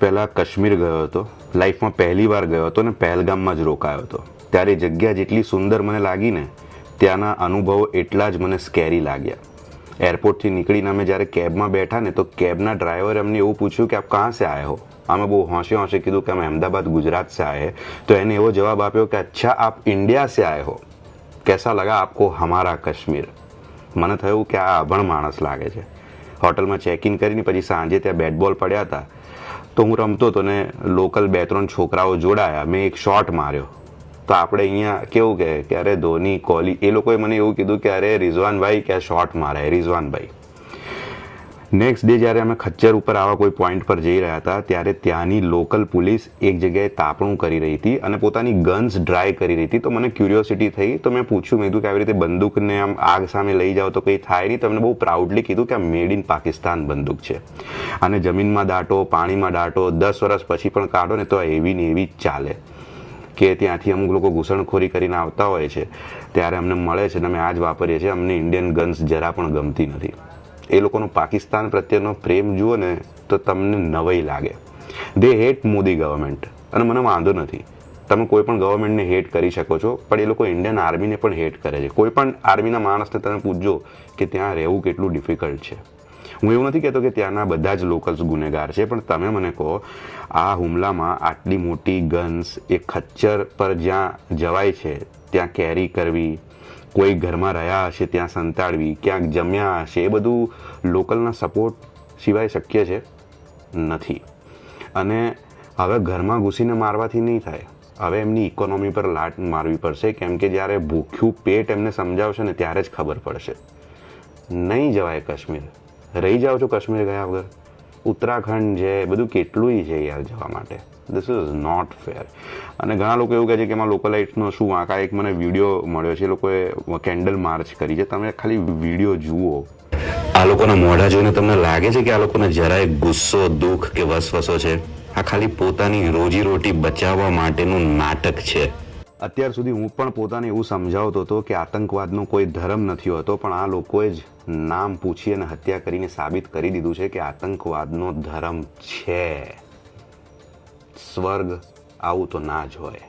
પહેલાં કશ્મીર ગયો હતો. લાઈફમાં પહેલી વાર ગયો હતો ને પહેલગામમાં જ રોકાયો હતો. ત્યારે જગ્યા જેટલી સુંદર મને લાગીને, ત્યાંના અનુભવો એટલા જ મને સ્કેરી લાગ્યા. એરપોર્ટથી નીકળીને અમે જ્યારે કેબમાં બેઠા ને, તો કેબના ડ્રાઈવરે અમને એવું પૂછ્યું કે, આપ કહાં સે આયા હો? અમે બહુ હોંશે હોંશે કીધું કે, અમે અમદાવાદ, ગુજરાત સે આયે તો એને એવો જવાબ આપ્યો કે, અચ્છા, આપ ઇન્ડિયા સે આયે હો? કેસા લગા આપકો હમારા કાશ્મીર? મને થયું કે, આ અભણ માણસ લાગે છે. હોટલમાં ચેક ઇન કરીને પછી સાંજે ત્યાં બેટ બોલ પડ્યા હતા. તો હું રમતો હતો ને લોકલ બે ત્રણ છોકરાઓ જોડાયા, મેં એક શોટ માર્યો. તો આપણે અહીંયા કેવું કે કે અરે ધોની, કોહલી, એ લોકોએ મને એવું કીધું કે, અરે, રિઝવાનભાઈ કે શોટ મારે? રિઝવાનભાઈ. નેક્સ્ટ ડે જ્યારે અમે ખચ્ચર ઉપર આવા કોઈ પોઈન્ટ પર જઈ રહ્યા હતા, ત્યારે ત્યાંની લોકલ પોલીસ એક જગ્યાએ તાપણું કરી રહી હતી અને પોતાની ગન્સ ડ્રાય કરી રહી હતી. તો મને ક્યુરિયોસિટી થઈ, તો મેં પૂછ્યું, મેં કીધું કે આવી રીતે બંદૂકને આમ આગ સામે લઈ જાઓ તો કંઈ થાય નહીં. તમને બહુ પ્રાઉડલી કીધું કે આ મેડ ઇન પાકિસ્તાન બંદૂક છે. અને જમીનમાં દાટો, પાણીમાં દાટો, દસ વર્ષ પછી પણ કાઢો ને તો એવી ને એવી ચાલે. કે ત્યાંથી અમુક લોકો ઘૂસણખોરી કરીને આવતા હોય છે. ત્યારે અમને મળે છે અને અમે આ જ વાપરીએ છીએ. અમને ઇન્ડિયન ગન્સ જરા પણ ગમતી નથી. એ લોકોનો પાકિસ્તાન પ્રત્યેનો પ્રેમ જુઓ ને, તો તમને નવાઈ લાગે. દે હેટ મોદી ગવર્મેન્ટ અને મને વાંધો નથી. તમે કોઈ પણ ગવર્મેન્ટને હેટ કરી શકો છો, પણ એ લોકો ઇન્ડિયન આર્મીને પણ હેટ કરે છે. કોઈ પણ આર્મીના માણસને તમે પૂછજો કે ત્યાં રહેવું કેટલું ડિફિકલ્ટ છે. હું એવું નથી કહેતો કે ત્યાંના બધા જ લોકલ્સ ગુનેગાર છે, પણ તમે મને કહો, આ હુમલામાં આટલી મોટી ગન્સ એ ખચ્ચર પર જ્યાં જવાય છે, ત્યાં કેરી કરવી કોઈ ઘરમાં રહ્યા હશે, ત્યાં સંતાડવી, ક્યાંક જમ્યા હશે, એ બધું લોકલના સપોર્ટ સિવાય શક્ય છે નથી. અને હવે ઘરમાં ઘૂસીને મારવાથી નહીં થાય. હવે એમની ઇકોનોમી પર લાટ મારવી પડશે, કેમ કે જ્યારે ભૂખ્યું પેટ એમને સમજાવશે ને ત્યારે જ ખબર પડશે. નહીં જવાય કાશ્મીર. રહી જાઓ છો કાશ્મીર ગયા વગર? ઉત્તરાખંડ છે બધું કેટલુંય છે યાર જવા માટે. ધીસ ઇઝ નોટ ફેર અને ઘણા લોકો એવું કહે છે કે એમાં લોકલાઇટ્સનો શું વાંક એક મને વીડિયો મળ્યો છે, એ લોકોએ કેન્ડલ માર્ચ કરી છે. તમે ખાલી વીડિયો જુઓ. આ લોકોના મોઢા જોઈને તમને લાગે છે કે આ લોકોને જરાય ગુસ્સો, દુઃખ કે વસવસો છે? આ ખાલી પોતાની રોજીરોટી બચાવવા માટેનું નાટક છે. અત્યાર સુધી હું પણ પોતાને એવું સમજાવતો હતો કે આતંકવાદનો કોઈ ધર્મ નથી હોતો, પણ આ લોકોએ જ નામ પૂછી અને હત્યા કરીને સાબિત કરી દીધું છે કે આતંકવાદનો ધર્મ છે. સ્વર્ગ આવું તો ના જ હોય.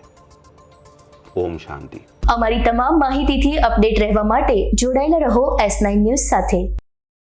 ઓમ શાંતિ. અમારી તમામ માહિતીથી અપડેટ રહેવા માટે જોડાયેલા રહો એસ નાઇન ન્યૂઝ સાથે.